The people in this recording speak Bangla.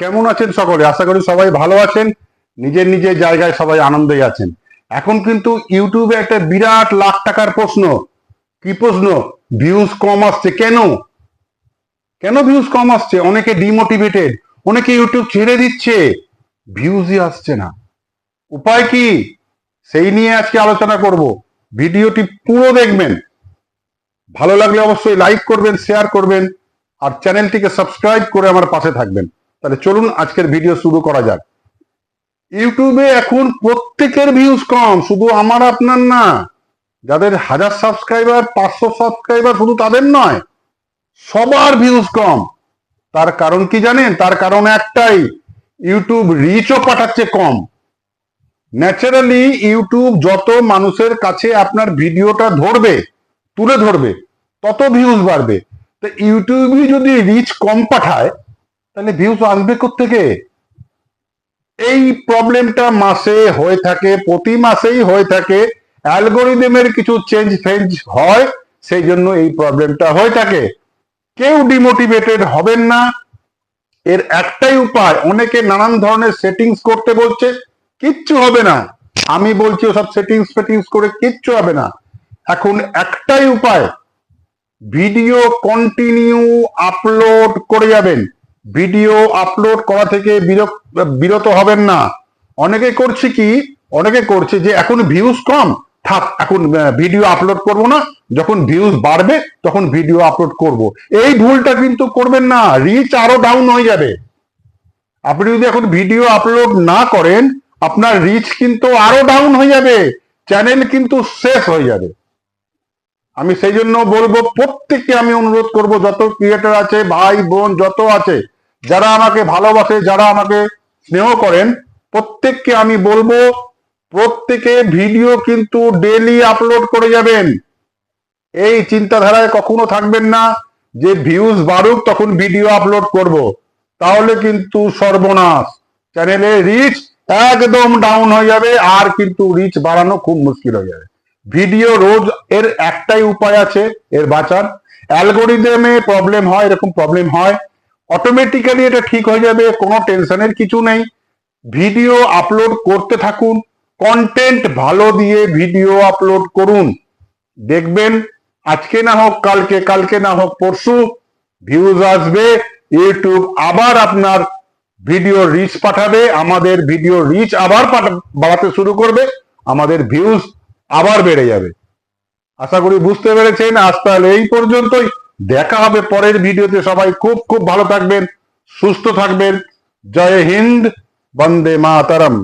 কেমন আছেন সকলে? আশা করি সবাই ভালো আছেন। নিজের নিজের জায়গায় সবাই আনন্দে আছেন। এখন কিন্তু ইউটিউবে একটা বিরাট লাখ টাকার প্রশ্ন। কি প্রশ্ন? ভিউজ কম আসছে। কেন? কেন ভিউজ কম আসছে? অনেকে ডিমোটিভেটেড অনেকে ইউটিউব ছেড়ে দিচ্ছে। ভিউজই আসছে না। উপায় কি? সেই নিয়ে আজকে আলোচনা করব। ভিডিওটি পুরো দেখবেন। ভালো লাগলে অবশ্যই লাইক করবেন শেয়ার করবেন, আর চ্যানেলটিকে সাবস্ক্রাইব করে আমার পাশে থাকবেন। তাহলে চলুন আজকের ভিডিও শুরু করা যাক। ইউটিউবে এখন প্রত্যেকের ভিউজ কম, শুধু আমার আপনার না, যাদের হাজার সাবস্ক্রাইবার পাঁচশো সাবস্ক্রাইবার শুধু তাদের নয়, সবার ভিউজ কম। তার কারণ কি জানেন? তার কারণ একটাই ইউটিউব রিচও পাঠাচ্ছে কম। ন্যাচারালি ইউটিউব যত মানুষের কাছে আপনার ভিডিওটা ধরবে, তুলে ধরবে, তত ভিউজ বাড়বে। তো ইউটিউবই যদি রিচ কম পাঠায় তাহলে ভিউজ আসবে থেকে এই প্রবলেমটা মাসে হয়ে থাকে, প্রতি মাসেই হয়ে থাকে। অ্যালগোরিদমের কিছু চেঞ্জ ফেঞ্জ হয়, সেই জন্য এই প্রবলেমটা হয়ে থাকে। কেউ ডিমোটিভেটেড হবেন না। এর একটাই উপায়, অনেকে নানান ধরনের সেটিংস করতে বলছে, কিচ্ছু হবে না। আমি বলছি ওসব সেটিংস ফেটিংস করে কিচ্ছু হবে না। এখন একটাই উপায় ভিডিও কন্টিনিউ আপলোড করে যাবেন। ভিডিও আপলোড করা থেকে বিরত হবেন না। অনেকে করছে কি, অনেকে করছে যে এখন ভিউজ কম, থাক, এখন ভিডিও আপলোড করব না, যখন ভিউজ বাড়বে, তখন ভিডিও আপলোড করব। এই ভুলটা কিন্তু করবেন না রিচ আরও ডাউন হয়ে যাবে। আপনি যদি এখন ভিডিও আপলোড না করেন, আপনার রিচ কিন্তু আরও ডাউন হয়ে যাবে চ্যানেল কিন্তু শেষ হয়ে যাবে। আমি সেই জন্য বলব, প্রত্যেককে আমি অনুরোধ করব, যত ক্রিয়েটার আছে, ভাই, বোন, যত আছে যারা আমাকে ভালোবাসে, যারা আমাকে স্নেহ করেন, প্রত্যেককে আমি বলব, প্রত্যেকে ভিডিও কিন্তু ডেলি আপলোড করে যাবেন। এই চিন্তাধারায় কখনো থাকবেন না, যে ভিউজ বাড়ুক তখন ভিডিও আপলোড করব। তাহলে কিন্তু সর্বনাশ। চ্যানেলে রিচ একদম ডাউন হয়ে যাবে, আর কিন্তু রিচ বাড়ানো খুব মুশকিল হয়ে যাবে। ভিডিও রোজ এর একটাই উপায় আছে, এর বাঁচার। অ্যালগোরিদমে প্রবলেম হয়, এরকম প্রবলেম হয় অটোমেটিক্যালি এটা ঠিক হয়ে যাবে, কোনো টেনশনের কিছু নেই। ভিডিও আপলোড করতে থাকুন কন্টেন্ট ভালো দিয়ে ভিডিও আপলোড করুন। দেখবেন, আজকে না হোক, কালকে কালকে না হোক, পরশু ভিউজ আসবে ইউটিউব আবার আপনার ভিডিও রিচ পাঠাবে, আমাদের ভিডিও রিচ আবার বাড়াতে শুরু করবে, আমাদের ভিউজ আবার বেড়ে যাবে। আশা করি বুঝতে পেরেছেন, আজ তাহলে এই পর্যন্তই। দেখা হবে পরের ভিডিওতে। সবাই খুব খুব ভালো থাকবেন, সুস্থ থাকবেন। জয় হিন্দ, বন্দে মাতারম।